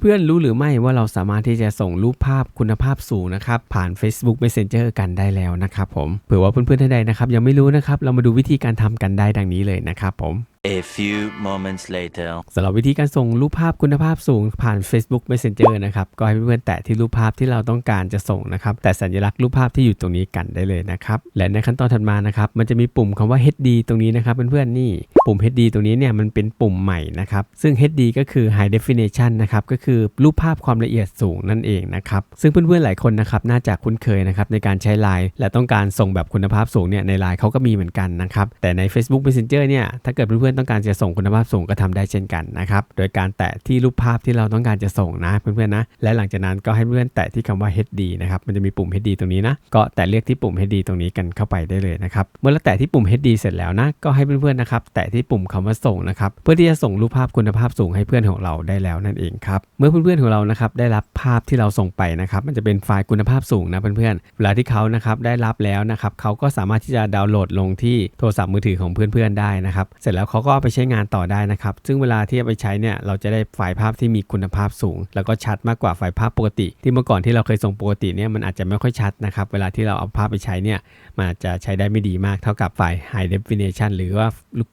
เพื่อนๆ รู้หรือไม่ว่าเราสามารถที่จะส่งรูปภาพคุณภาพสูงนะครับ ผ่าน Facebook Messenger กันได้แล้วนะครับผมเผื่อว่าเพื่อนๆท่านใดนะครับยังไม่รู้นะครับ เรามาดูวิธีการทำกันได้ดังนี้เลยนะครับผม A few moments later. สำหรับวิธีการส่งรูปภาพคุณภาพสูงผ่าน Facebook Messenger นะครับ ก็ให้เพื่อนๆแตะที่รูปภาพที่เราต้องการจะส่งนะครับ แต่สัญลักษณ์รูปภาพที่อยู่ตรงนี้กันได้เลยนะครับ และในขั้นตอนถัดมานะครับ มันจะมีปุ่มคำว่า HD ตรงนี้นะครับเพื่อนๆนี่ ปุ่ม HD ตรงนี้เนี่ยมันเป็นปุ่มใหม่นะครับ ซึ่ง HD ก็คือ High Definition นะครับ ก็คือรูปภาพความละเอียดสูงนั่นเองนะครับ ซึ่งเพื่อนๆหลายคนนะครับน่าจะคุ้นเคยนะครับในการใช้ไลน์และต้องการส่งแบบคุณภาพสูงเนี่ยในไลน์เขาก็มีเหมือนกันนะครับ แต่ใน Facebook Messenger เนี่ยถ้าเกิดเพื่อนๆต้องการจะส่งคุณภาพสูงก็ทำได้เช่นกันนะครับ โดยการแตะที่รูปภาพที่เราต้องการจะส่งนะเพื่อนๆนะ และหลังจากนั้นก็ให้เพื่อนแตะที่คำว่า HD นะครับ มันจะมีปุ่ม HD ตรงนี้นะ ก็แตะเลือกที่ปุ่ม HD ตรงนี้กันเข้าไปได้เลยนะครับ เมื่อเราแตะที่ปุ่ม HD เสร็จแล้วนะ ก็ให้เพื่อนๆนะครับ แตะที่ปุ่มคำว่าส่งนะครับ เพื่อที่จะส่งรูปภาพคุณภาพสูงให้เพื่อนของเราได้แล้วนั่นเองครับ เมื่อเพื่อนๆของเรานะครับได้รับภาพที่เราส่งไปนะครับ มันจะเป็นไฟล์คุณภาพสูงนะเพื่อนๆ เวลาที่เขานะครับได้รับแล้วนะครับเขาก็สามารถที่จะดาวน์โหลดลงที่โทรศัพท์มือถือของเพื่อนๆได้นะครับ เสร็จแล้วเขาก็เอาไปใช้งานต่อได้นะครับ ซึ่งเวลาที่เอาไปใช้เนี่ยเราจะได้ไฟล์ภาพที่มีคุณภาพสูง แล้วก็ชัดมากกว่าไฟล์ภาพปกติ ที่เมื่อก่อนที่เราเคยส่งปกติเนี่ยมันอาจจะไม่ค่อยชัดนะครับเวลาที่เราเอาภาพไปใช้เนี่ยมันอาจจะใช้ได้ไม่ดีมากเท่ากับไฟล์ High Definition หรือว่า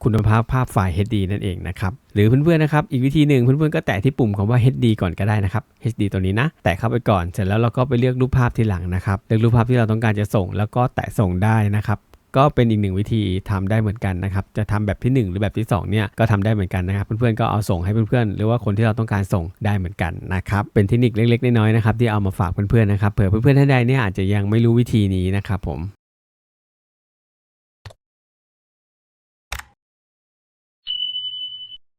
คุณภาพภาพไฟล์ HD นั่นเองนะครับหรือเพื่อนๆนะครับอีกวิธีหนึ่งเพื่อนๆก็แตะที่ปุ่มคำว่า HD ก่อนก็ได้นะครับ HD ตัวนี้นะ แตะเข้าไปก่อนเสร็จแล้วเราก็ไปเลือกรูปภาพที่หลังนะครับเลือกรูปภาพที่เราต้องการจะส่ง แล้วก็แตะส่งได้นะครับ ก็เป็นอีกหนึ่งวิธีทำได้เหมือนกันนะครับ จะทำแบบที่ 1 หรือแบบที่2เนี่ยก็ทำได้เหมือนกันนะครับ เพื่อนๆก็เอาส่งให้เพื่อนๆ หรือว่าคนที่เราต้องการส่งได้เหมือนกันนะครับ เป็นเทคนิคเล็กๆน้อยๆนะครับที่เอามาฝากเพื่อนๆนะครับเผื่อเพื่อนๆท่านใดเนี่ยอาจจะยังไม่รู้วิธีนี้นะครับผม